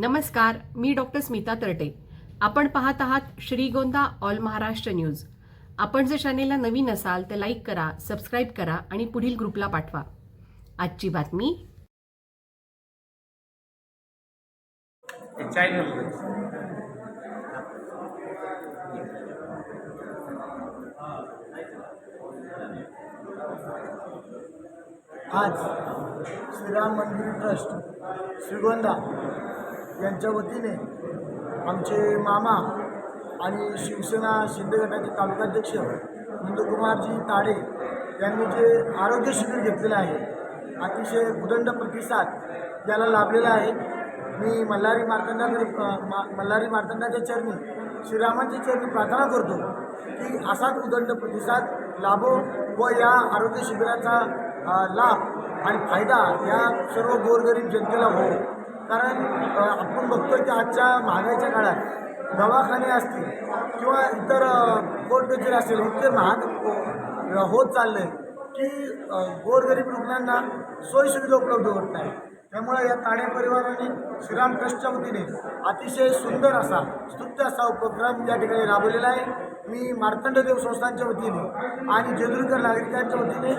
नमस्कार मी डॉक्टर स्मिता तरटे. आपण पाहत आहात श्रीगोंदा ऑल महाराष्ट्र न्यूज. आपण जर चॅनेलला नवीन असाल तर लाईक करा सबस्क्राईब करा आणि पुढील ग्रुपला पाठवा. आजची बातमी? आज श्रीराम मंदिर ट्रस्ट श्रीगोंदा. यांच्या वतीने आमचे मामा आणि शिवसेना शिंदे गटाचे तालुकाध्यक्ष नंदकुमारजी ताडे यांनी जे आरोग्य शिबिर घेतलेलं आहे अतिशय उदंड प्रतिसाद याला लाभलेला आहे. मी मल्हारी मार्तंडाकडे मा मल्हारी मार्तंडाच्या चरणी श्रीरामांच्या चरणी प्रार्थना करतो की असाच उदंड प्रतिसाद लाभो व या आरोग्य शिबिराचा लाभ आणि फायदा या सर्व गोरगरीब जनतेला हो कारण आपण बघतोय की आजच्या महागाईच्या काळात दवाखाने असतील किंवा इतर अ, कोर्ट कचेरी इतके महाग होत चालले की गोरगरीब रुग्णांना सोयीसुविधा उपलब्ध होत नाही. त्यामुळे या ताणे परिवाराने श्रीराम ट्रस्टच्या वतीने अतिशय सुंदर असा स्तुत्य असा उपक्रम या ठिकाणी राबवलेला आहे. मी मार्तंडदेव संस्थांच्या वतीने आणि जेजुरीकर नागरिकांच्या वतीने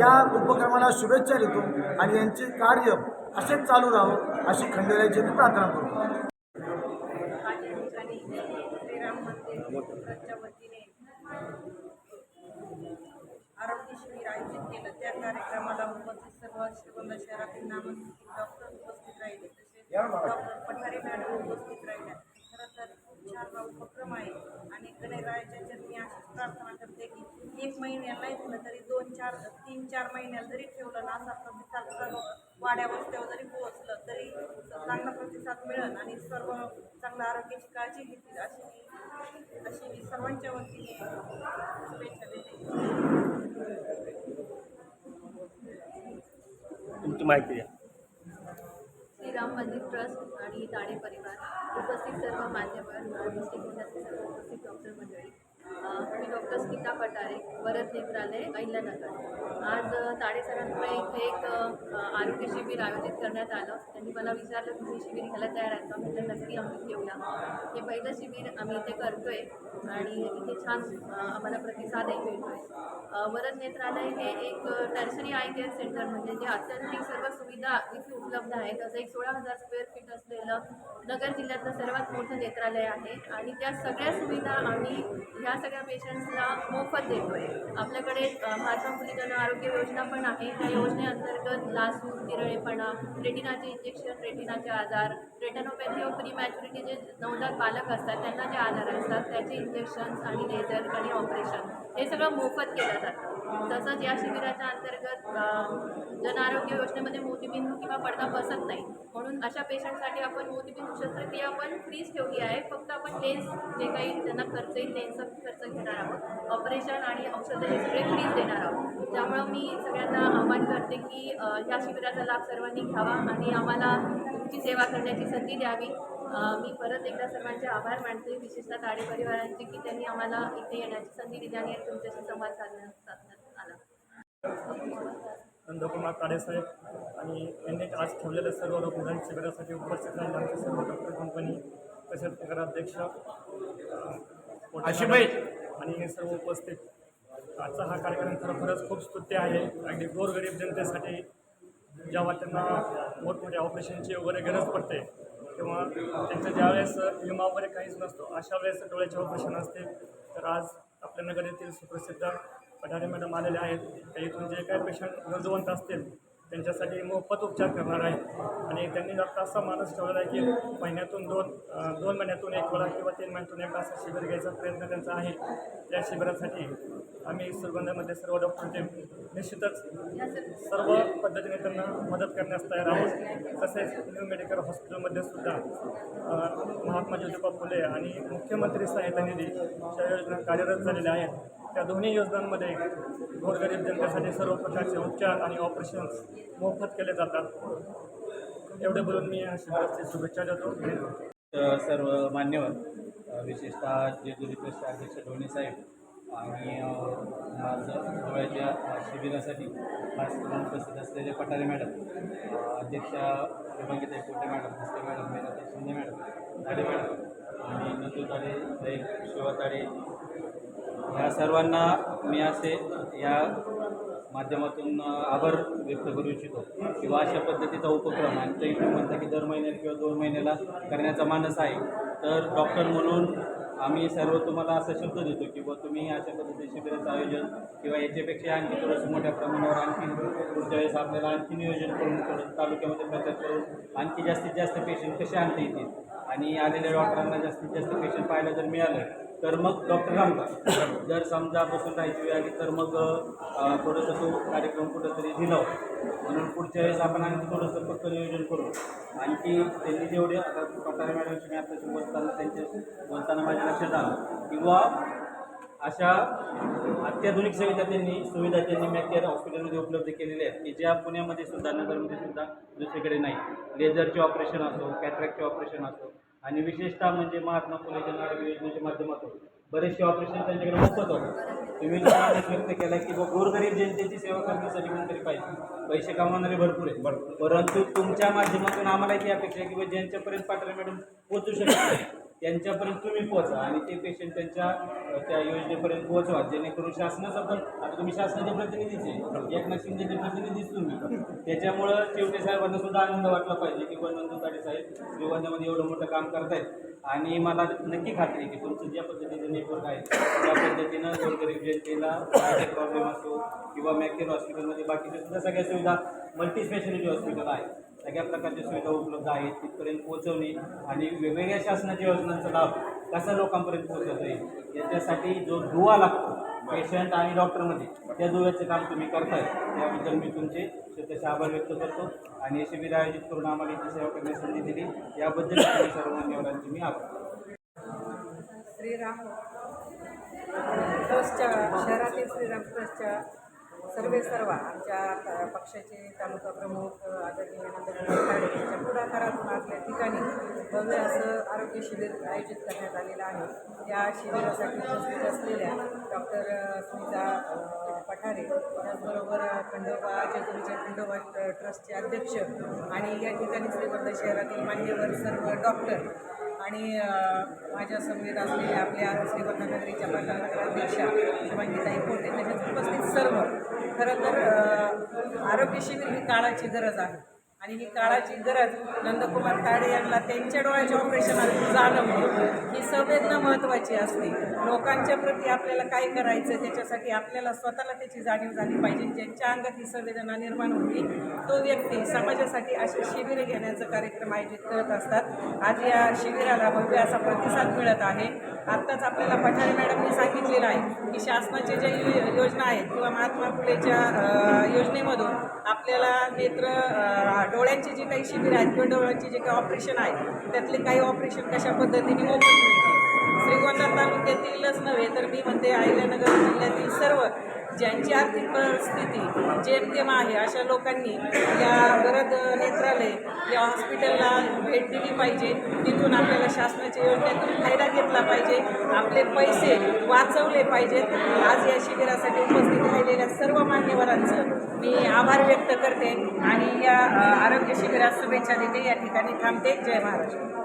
या उपक्रमाला शुभेच्छा देतो आणि यांचे कार्य असेच चालू राहो अशी खंडेरायाची मी प्रार्थना करतो आज या ठिकाणी श्रीराम मंदिर ट्रस्टच्या वतीने आरोग्य शिबिर आयोजित केलं त्या कार्यक्रमाला उपस्थित सर्व श्रीगोंदा शहरातील नामांकित डॉक्टर उपस्थित राहिले तसेच डॉक्टर पठारे मॅडम उपस्थित राहिल्या खरं तर खूप छान हा उपक्रम आहे आणि गणरायाच्या चरणी अशीच प्रार्थना करते की एक महिन्याला नाही झालं तरी दोन चार तीन चार महिन्याला जरी ठेवलं ना असा प्रतिसाद सर्व वाड्या वस्त्यावर जरी पोहोचलं तरी चांगला प्रतिसाद मिळेल आणि सर्व चांगल्या आरोग्याची काळजी घेतील अशी मी अशी मी सर्वांच्या वतीने शुभेच्छा देते. माहिती द्या. श्रीराम मंदिर ट्रस्ट आणि ताडे परिवार उपस्थित सर्व मान्यवर आणि सर्व उपस्थित डॉक्टर मंडळी मी डॉक्टर स्मिता पटारे वरद नेत्रालय अहिल्यानगर. आज ताडेसरांमुळे ताडे सरांमुळे इथे एक आरोग्य शिबिर आयोजित करण्यात आलं. त्यांनी मला विचारलं तुम्ही शिबिर घ्यायला तयार आहेत का? म्हणजे नक्की आम्ही घेऊया हे पहिलं शिबिर आम्ही इथे करतो आहे आणि इथे छान आम्हाला प्रतिसादही मिळतो आहे वरद नेत्रालय हे एक टर्शरी आय केअर सेंटर म्हणजे जे अत्याधुनिक सर्व सुविधा इथे उपलब्ध आहेत. असं एक सोळा हजार स्क्वेअर फीट असलेलं नगर जिल्ह्यातलं सर्वात मोठं नेत्रालय आहे आणि त्या सगळ्या सुविधा आम्ही ह्या सगळ्या पेशंट्सला मोफत देतो आहे आपल्याकडे महात्मा फुले आरोग्य योजना पण आहे. त्या योजनेअंतर्गत लासू तिरळेपणा रेटिनाचे इंजेक्शन रेटिनाचे आजार रेटनोपॅथी व प्री मॅच्युरिटी जे नवजात बालक असतात त्यांना जे आजार असतात त्याचे इंजेक्शन्स आणि लेझर आणि ऑपरेशन हे सगळं मोफत केलं जातं. तसंच या शिबिराच्या अंतर्गत जनआरोग्य जन आरोग्य योजनेमध्ये मोतीबिंदू किंवा पडदा बसत नाही. म्हणून अशा पेशंटसाठी आपण मोतीबिंदू शस्त्रक्रिया पण फ्रीज ठेवली आहे. फक्त आपण लेन्स जे काही त्यांना खर्च येईल लेन्सचा खर्च घेणार आहोत. ऑपरेशन आणि औषधं हे सगळे फ्रीज देणार आहोत. त्यामुळं मी सगळ्यांना आवाहन करते की अ, या शिबिराचा लाभ सर्वांनी घ्यावा आणि आम्हाला तुमची सेवा करण्याची संधी द्यावी मी परत एकदा सर्वांचे आभार मानते विशेषतः ताडे परिवारांचे की त्यांनी आम्हाला इथे येण्याची संधी दिली आणि तुमच्याशी संवाद साधण्यात साधण्यात आला नंदकुमार ताडेसाहेब आणि यांनी आज ठेवलेल्या सर्व रुग्णालय शिबिरासाठी उपस्थित राहिले आमचे सर्व डॉक्टर कंपनी तसेच नगराध्यक्ष. आणि हे सर्व उपस्थित आजचा हा कार्यक्रम खरोखरच खूप स्तुत्य आहे. अगदी गोरगरीब जनतेसाठी जेव्हा त्यांना मोठमोठ्या ऑपरेशनची वगैरे गरज पडते किंवा त्यांच्या ज्यावेळेस विमा वगैरे काहीच नसतो अशा वेळेस डोळ्याचे ऑपरेशन असते तर आज आपल्या नगर येथील सुप्रसिद्ध पठारे मॅडम आलेले आहेत. त्या इथून जे काही पेशंट गरजवंत असतील त्यांच्यासाठी मोफत उपचार करणार आहे आणि त्यांनी आता असा माणूस ठेवलेला आहे की महिन्यातून दोन दोन महिन्यातून एक वेळा किंवा तीन महिन्यातून एक असा शिबिर घ्यायचा प्रयत्न त्यांचा आहे. त्या शिबिरासाठी आम्ही सुरगंधामध्ये सर्व डॉक्टर निश्चितच सर्व पद्धतीने त्यांना मदत करण्यास तयार आहोत. तसेच न्यू मेडिकल हॉस्पिटलमध्ये सुद्धा महात्मा ज्योतिबा फुले आणि मुख्यमंत्री सहायता निधी ज्या योजना कार्यरत झालेल्या आहेत त्या दोन्ही योजनांमध्ये गोरगरीब जनतेसाठी सर्व प्रकारचे उपचार आणि ऑपरेशन्स मोफत केले जातात. एवढे बोलून मी या शिबिराची शुभेच्छा देतो. सर्व मान्यवर विशेषतः जे ट्रस्ट अध्यक्ष ढोणे साहेब आणि माझं डोळ्याच्या शिबिरासाठी खास करून उपस्थित असलेले पठारे मॅडम अध्यक्षा शुभांगीताई कोटे मॅडम हस्ते मॅडम मीनाताई शिंदे ताडे मॅडम आणि नंदू ताडे साहेब शिवा ताडे ह्या सर्वांना मी असे या माध्यमातून आभार व्यक्त करू इच्छितो किंवा अशा पद्धतीचा उपक्रम आणि ते तुम्ही म्हणता की दर महिन्याला किंवा दोन महिन्याला करण्याचा मानस आहे. तर डॉक्टर म्हणून आम्ही सर्व तुम्हाला असं शब्द देतो की बा तुम्ही अशा पद्धतीने शिबिराचं आयोजन किंवा याच्यापेक्षा आणखी थोडंसं मोठ्या प्रमाणावर आणखी पुढच्या वेळेस आपल्याला आणखी नियोजन करून थोडं तालुक्यामध्ये प्रचार करून आणखी जास्तीत जास्त पेशंट कसे आणता येतील? आणि आलेल्या डॉक्टरांना जास्तीत जास्त पेशंट पाहायला जर मिळालं तर मग डॉक्टर रामदास. जर समजा बसून राहायची आली तर मग थोडंसं तो कार्यक्रम कुठंतरी दिला म्हणून पुढच्या वेळेस आपण आणखी थोडंसं फक्त नियोजन करू. आणखी त्यांनी जेवढे आता पठारे मॅडमशी मी आताशी बोलताना त्यांच्या बोलताना माझ्या लक्षात आलं. किंवा अशा अत्याधुनिक सुविधा त्यांनी सुविधा त्यांनी मॅकेअर हॉस्पिटलमध्ये उपलब्ध केलेल्या आहेत की ज्या पुण्यामध्ये सुद्धा नगरमध्ये सुद्धा दुसरीकडे नाही. लेझरचे ऑपरेशन असो कॅटरॅक्टचे ऑपरेशन असो आणि विशेषतः म्हणजे महात्मा फुले जन आरोग्य योजनेच्या माध्यमातून बरेचसे ऑपरेशन त्यांच्याकडे मोफत होते. तुम्ही व्यक्त केला की बुवा गोरगरीब जनतेची सेवा करण्यासाठी कोणतरी पाहिजे. पैसे कमावणारे भरपूर आहेत. परंतु तुमच्या माध्यमातून आम्हाला ती अपेक्षा आहे की बुवा ज्यांच्यापर्यंत पाटरे मॅडम पोहोचू शकत नाही त्यांच्यापर्यंत तुम्ही पोहोचा आणि ते पेशंट त्यांच्या त्या योजनेपर्यंत पोहोचवा. जेणेकरून शासनाचा पण आता तुम्ही शासनाचे प्रतिनिधीच आहे. एकनाथ शिंदेचे प्रतिनिधीच तुम्ही. त्याच्यामुळं शेवटे साहेबांना सुद्धा आनंद वाटला पाहिजे की नंदू ताडे साहेब श्रीगोंद्यामध्ये एवढं मोठं काम करतायत. आणि मला नक्की खात्री आहे की तुमचं ज्या पद्धतीचं नेटवर्क आहे त्या पद्धतीनं गोरगरीब जनतेला प्रॉब्लेम असो किंवा मॅकेर हॉस्पिटलमध्ये बाकीच्या सुद्धा सगळ्या सुविधा मल्टी स्पेशालिटी हॉस्पिटल आहे सगळ्या प्रकारच्या सुविधा उपलब्ध आहेत तिथपर्यंत पोहोचवणे आणि वेगवेगळ्या शासनाच्या योजनांचा लाभ कसा लोकांपर्यंत पोहोचवता येईल याच्यासाठी जो दुवा लागतो पेशंट आणि डॉक्टरमध्ये त्या दुव्याचं काम तुम्ही करताय. त्याबद्दल मी तुमचे स्वतःचे आभार व्यक्त करतो आणि शिबिर आयोजित करून आम्हाला इथे सेवा करण्याची संधी दिली. याबद्दल सर्व मान्यवरांचे मी आभार श्रीराम ट्रस्टच्या शहरातील श्रीराम ट्रस्टच्या सर्वे सर्व आमच्या पक्षाचे तालुका प्रमुख आदरणीय नंदकुमार यांच्या पुढाकारातून आपल्या ठिकाणी भव्य असं आरोग्य शिबिर आयोजित करण्यात आलेलं आहे. त्या शिबिरासाठी उपस्थित असलेल्या डॉक्टर स्मिता पठारे त्याचबरोबर खंडोबा जेजुरीच्या खंडोबा ट्रस्टचे अध्यक्ष आणि या ठिकाणी श्रीवर्ध शहरातील मान्यवर सर्व डॉक्टर आणि माझ्या समवेत असलेल्या आपल्या श्रीवर्धनगरीच्या नगरीच्या प्रधानमंत्री अध्यक्षा शुभांगीताई पोटे तसेच उपस्थित सर्व खरं तर आरोग्य शिबिर ही काळाची गरज आहे. आणि ही काळाची गरज नंदकुमार ताडे यांना त्यांच्या डोळ्याच्या ऑपरेशनात जाणवणे ही संवेदना महत्त्वाची असते. लोकांच्या प्रती आपल्याला काय करायचं त्याच्यासाठी आपल्याला स्वतःला त्याची जाणीव झाली पाहिजे. ज्यांच्या अंगात ही संवेदना निर्माण होती तो व्यक्ती समाजासाठी असे शिबिरे घेण्याचा कार्यक्रम आयोजित करत असतात. आज या शिबिराला भव्य असा प्रतिसाद मिळत आहे. आत्ताच आपल्याला पठारे मॅडमनी सांगितलेलं आहे की शासनाचे जे योजना आहेत किंवा महात्मा फुलेच्या योजनेमधून आपल्याला नेत्र डोळ्यांची जी काही शिबिर आहेत किंवा डोळ्यांची जे काही ऑपरेशन आहे त्यातले काही ऑपरेशन कशा पद्धतीने मोफत मिळते श्रीगोंदा तालुक्यातीलच नव्हे तर मी म्हणते अहिल्यानगर जिल्ह्यातील सर्व ज्यांची आर्थिक परिस्थिती जेमतेम आहे अशा लोकांनी या गरज नेत्रालय या हॉस्पिटलला भेट दिली पाहिजे. तिथून आपल्याला शासनाच्या योजनेतून फायदा घेतला पाहिजे. आपले पैसे वाचवले पाहिजेत. आज या शिबिरासाठी उपस्थित राहिलेल्या सर्व मान्यवरांचं मी आभार व्यक्त करते आणि या आरोग्य शिबिरात शुभेच्छा देते. या ठिकाणी थांबते. जय महाराष्ट्र.